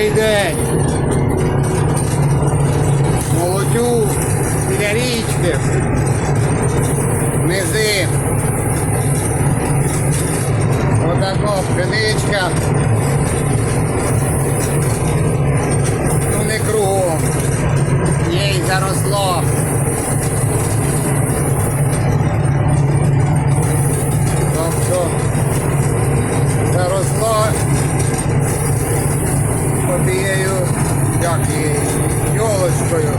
Добрий день. Молодю біля річки. Низи. Отако пшеничка. Ну не кругом. Є й заросло. Тобто заросло однією, як її, йолочкою,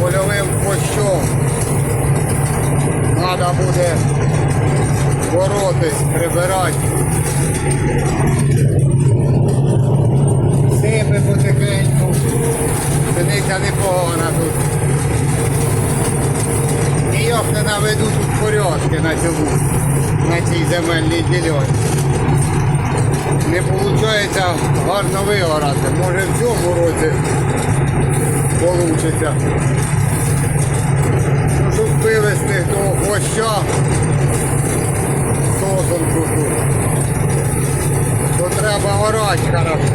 польовим площом. Треба буде боротись, прибирати. Сипи потихеньку. Синиця непогана тут. Ніяк не наведу тут порядки на цьому, на цій земельній ділянці не виходить гарно вигорати. Може в цьому році вийде. Щоб вивезти того хвоща сосонку тут, то треба горати хорошо.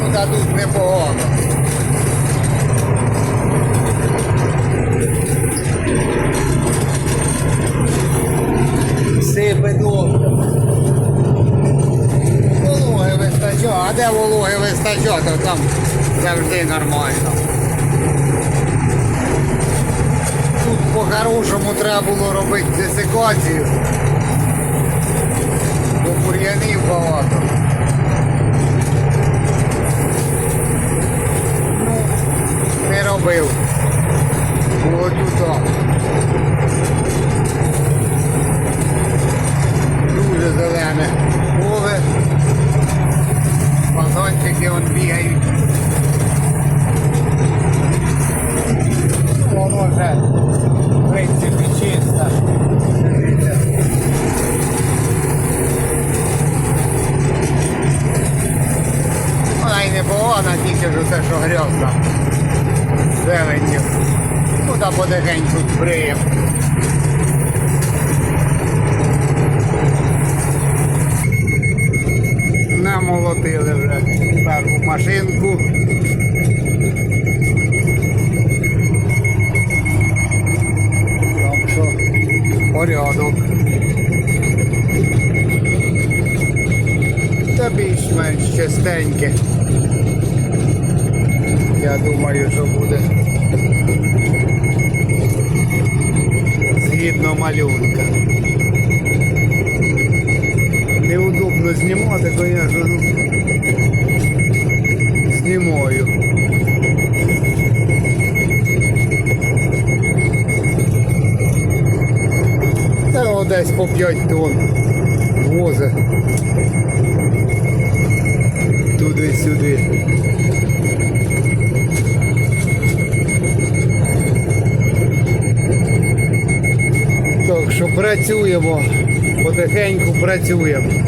Ну, та тут непогано. Сипи добре. Вологи вистачає, а де вологи вистачає, то там завжди нормально. Тут по-хорошому треба було робити десикацію. Бо бур'янів багато. Ну, не робив. Було тут дуже зелене поле. Вагончики вон бігають. Машинку. Так що порядок. Та більш-менш частеньке. Я думаю, що буде згідно малюнка. Неудобно знімати, звісно, ну, знімаю. Та десь по 5 тонн возить. Туди-сюди. Так що працюємо, потихеньку працюємо.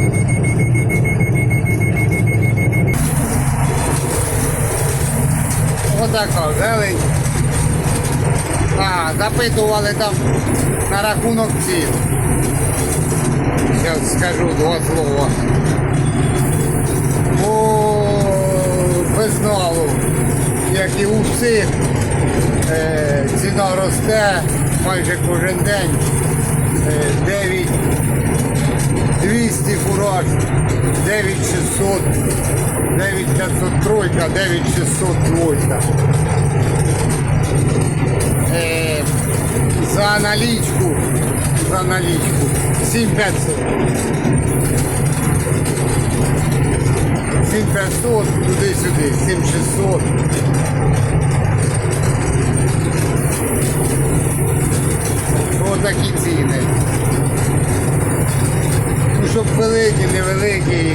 Отака зелень. А, запитували там на рахунок цін. Зараз скажу два слова. О, безналу, як і у всіх, е, ціна росте майже кожен день. Е, 9 200 фураж, 9600, 9503, 9600 двойка. Е, за наличку, за наличку 7500. 7500, туди-сюди, 7600. Отакі ціни. Щоб великі, невеликі,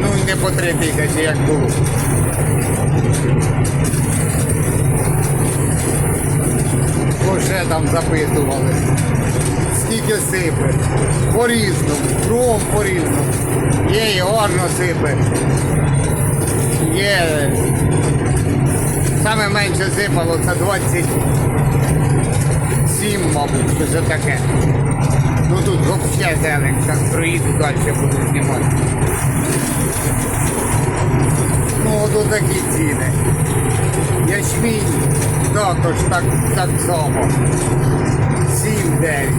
ну, не по три тисячі, як було. Ще там запитували. Скільки сипе. По-різному, кругом по-різному. Є і гарно сипе. Є. Саме менше сипало, це 27, мабуть, що таке. Ну тут взагалі зелень, так проїду далі буду знімати. Ну от такі ціни. Ячмінь також так, так само. 7-9.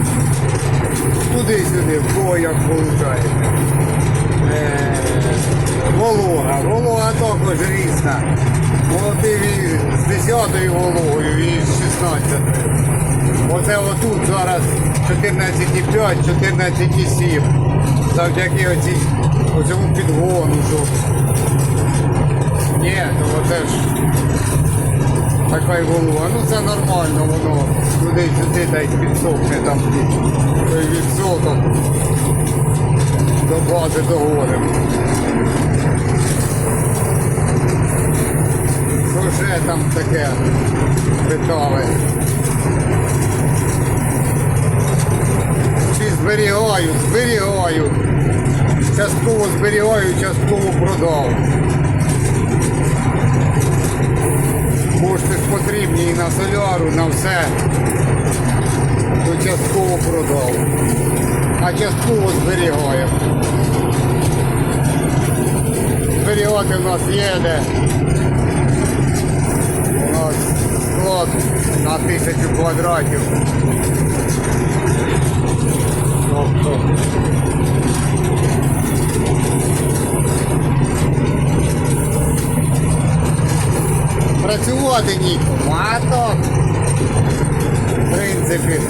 Туди-сюди, в кого як виходить. Е, волога. Волога також різна. Молотив з 10 вологою і з 16. Оце отут зараз 14,5, 14,7. Завдяки оцій, оцьому підгону, що. Ні, то оце ж така й волога. Ну це нормально, воно туди сюди та й підсохне там той відсоток до бази договоримо. Що ще там таке питали? Зберігаю, зберігаю. Частково зберігаю, частково продав. Кошти потрібні і на соляру, на все. То частково продав. А частково зберігаю. Зберігати в нас є де. У нас склад на тисячу квадратів. Працювати нікому, а то в принципі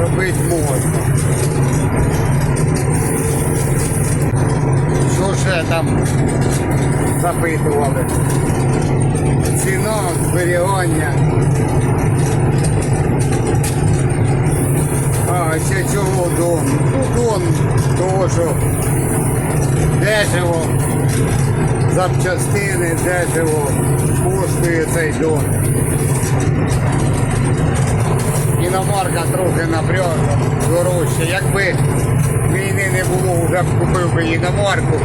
робити можна. Що ще там запитували? Ціна зберігання. Ще чого дон? Ну дон того, що дешево, запчастини дешево коштує цей дон. Іномарка трохи напряжна, дорожче. Якби війни не було, вже б купив би іномарку,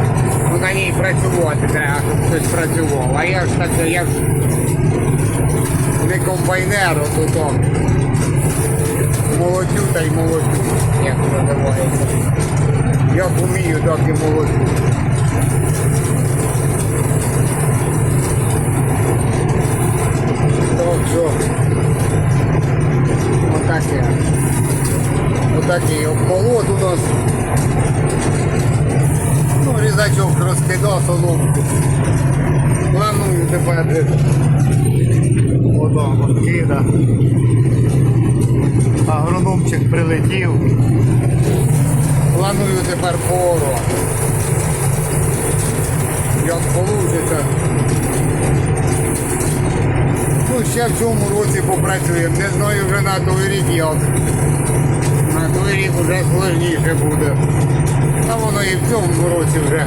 ну на ній працювати треба, щоб хтось працював. А я ж таке, я ж не комбайнер, то молодю та й молодю, як називається. Як вмію, так і молодю. Так що отаке. Отакий обмолот у нас. Ну, різачок розкидав соломку. Планую тепер десь отак от кида. Агрономчик прилетів. Планую тепер пору. Як вийде. Ну, ще в цьому році попрацюємо. Не знаю вже на той рік як. На той рік вже складніше буде. Та воно і в цьому році вже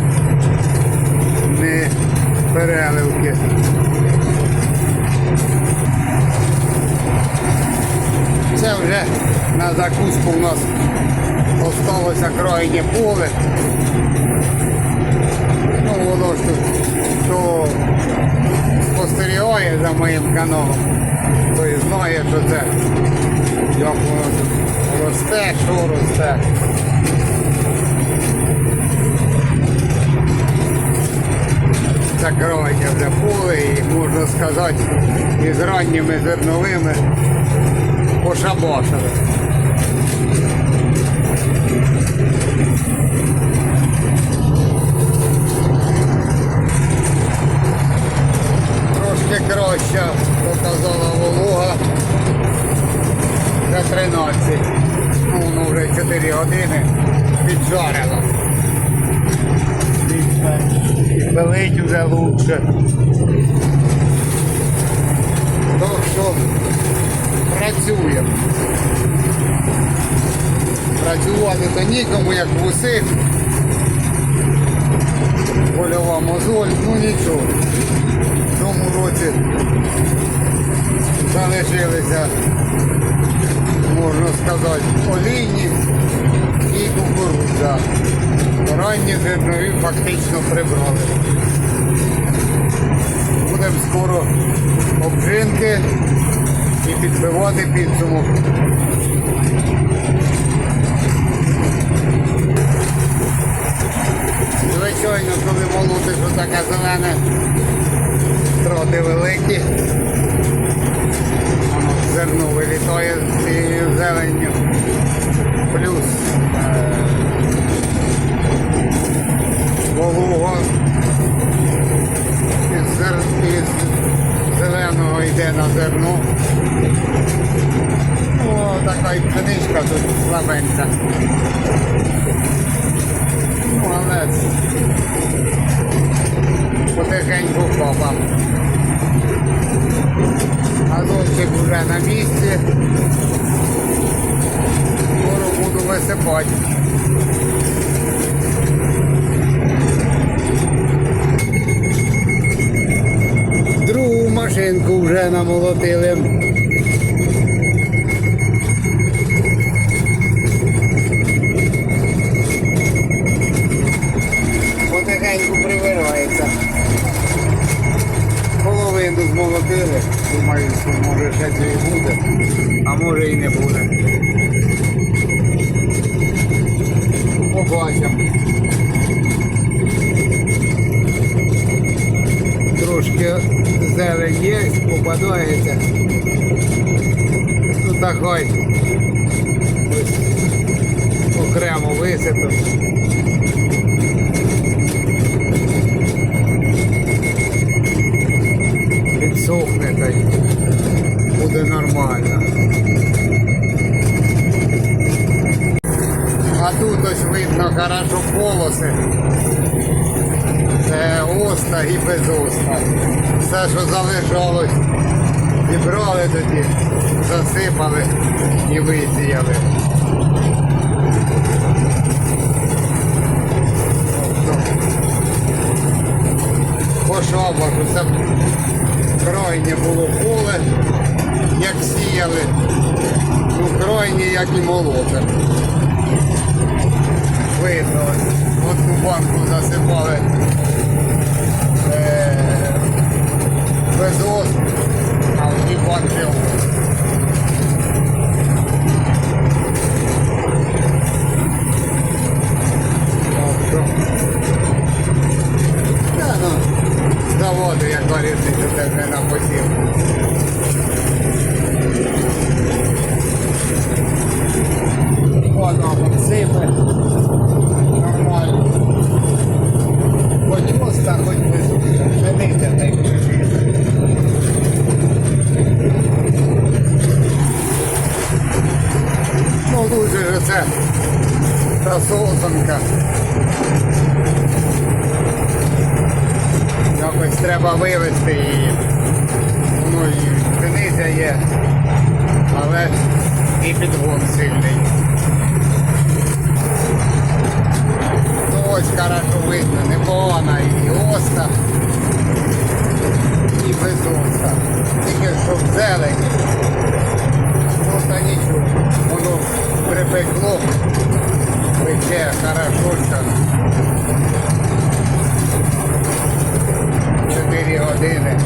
не переливки. Це вже на закуску у нас осталося крайнє поле. Ну, воно ж тут хто спостерігає за моїм каналом, той знає, що це як воно тут росте, що росте. Це вже поле і можна сказати із ранніми зерновими пошабашили. Трошки краща показала волога за 13. Ну, воно вже 4 години піджарило. І пилить вже лучше. Так що працюємо. Працювати то нікому, як в. Польова мозоль, ну нічого. В цьому році залишилися, можна сказати, олійні і кукурудза. Ранні зернові фактично прибрали. Будемо скоро обжинки підбивати підсумок. Звичайно, коли молоти, що така зелена, троти великі. Зерно вилітає з цією зеленню. Плюс е, волого із зерно йде на зерно. О, така і пшеничка тут слабенька. Молодець. Потихеньку копав. Газончик вже на місці. Скоро буду висипати. Машинку вже намолотили. Потихеньку прибирається. Половину змолотили. Думаю, що може ще і буде, а може і не буде. Побачимо. Трошки зелень є, попадається. Ну так хай. Окремо висипемо. Підсохне та й буде нормально. А тут ось видно хорошо полоси. Це оста і без оста. Все, що залишалось, зібрали тоді, засипали і висіяли. По шабашу це крайнє було поле, як сіяли, ну крайнє, як і молоте. Видно, одну банку засипали без ос, а в дві банки ос. Тобто, та, ну, заводу, як говориться, це не на посів. Воно сипе. Нормально. Хоч моста, хоч без жениться не Ну дуже ж це та сосанка. Якось треба вивезти її. Воно і пшениця є, але і підгон сильний. Ну ось хорошо видно, непогана і оста, і без оста. Тільки щоб зелень. Ну та нічого. Воно припекло, пече хорошо. Чотири години.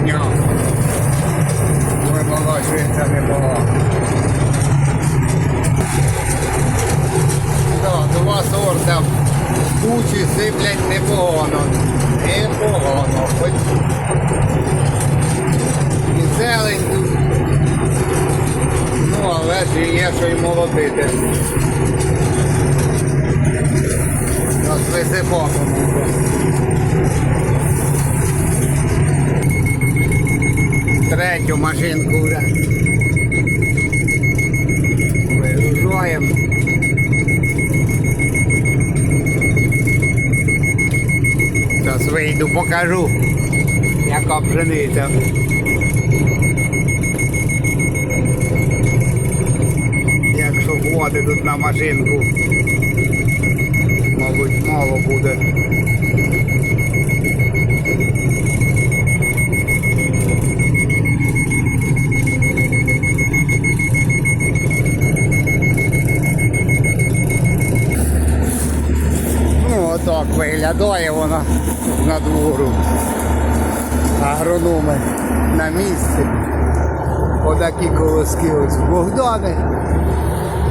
Дня. Вимолочується непогано. Да, два сорта кучі сиплять непогано. Непогано. І зелень. Ну, але ж є що й молотити. Висипало. Третю машинку вже. Вигружаємо. Зараз вийду, покажу, яка пшениця. Хватить тут на машинку, мабуть, мало буде. Ну, отак виглядає вона на двору. Агрономи на місці. Отакі колоски ось Богдани,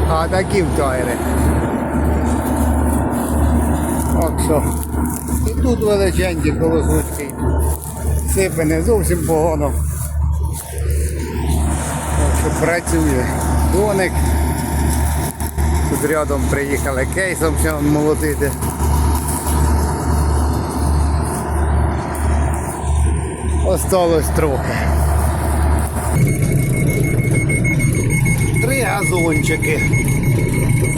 в тайри. Так що тут величенькі колосочки. Сипе не зовсім погано. Так що працює доник. Тут рядом приїхали кейсом ще молотити. Осталось трохи. Три газончики.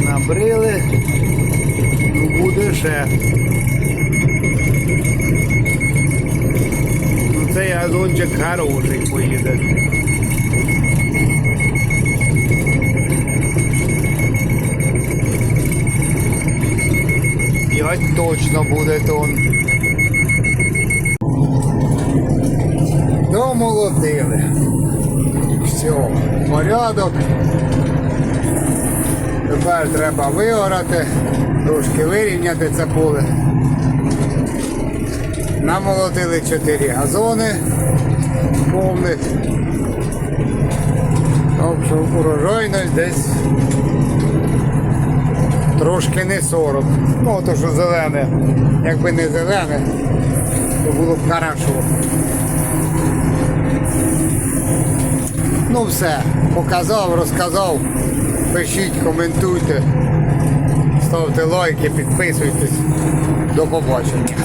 Набрили. Ну буде ще. Ну цей газончик хороший поїде. П'ять точно буде тон. Домолотили. Все, порядок. Тепер треба виорати, трошки вирівняти це поле. Намолотили 4 газони повних. Що урожайність десь трошки не 40. Ну, то що зелене. Якби не зелене, то було б хорошо. Ну все, показав, розказав. Пишіть, коментуйте, ставте лайки, підписуйтесь. До побачення.